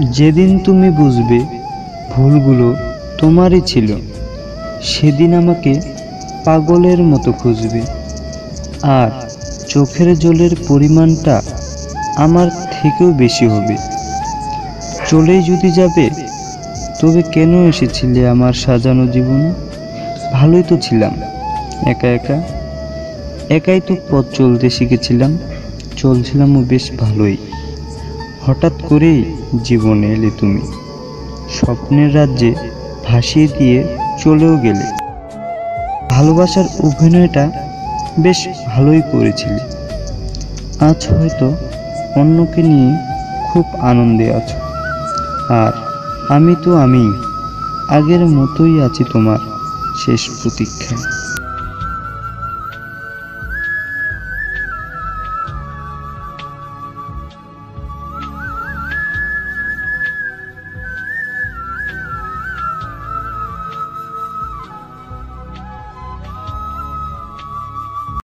যেদিন তুমি বুঝবে ভুলগুলো তোমারই ছিল, সেদিন আমাকে পাগলের মতো খুঁজবে। আর চোখের জলের পরিমাণটা আমার থেকেও বেশি হবে। চলেই যদি যাবে, তবে কেন এসেছিলে আমার সাজানো জীবনে? ভালোই তো ছিলাম, একা একা। একাই তো পথ চলতে শিখেছিলাম, চলছিলামও বেশ ভালোই। হঠাৎ করেই জীবনে এলে তুমি। স্বপ্নের রাজ্যে ভাসিয়ে দিয়ে চলেও গেলে। ভালোবাসার অভিনয়টা বেশ ভালোই করেছিলে। আজ হয়তো অন্যকে নিয়ে খুব আনন্দে আছো। আর আমি তো আমি আগের মতোই আছি তোমার শেষ প্রতীক্ষায়।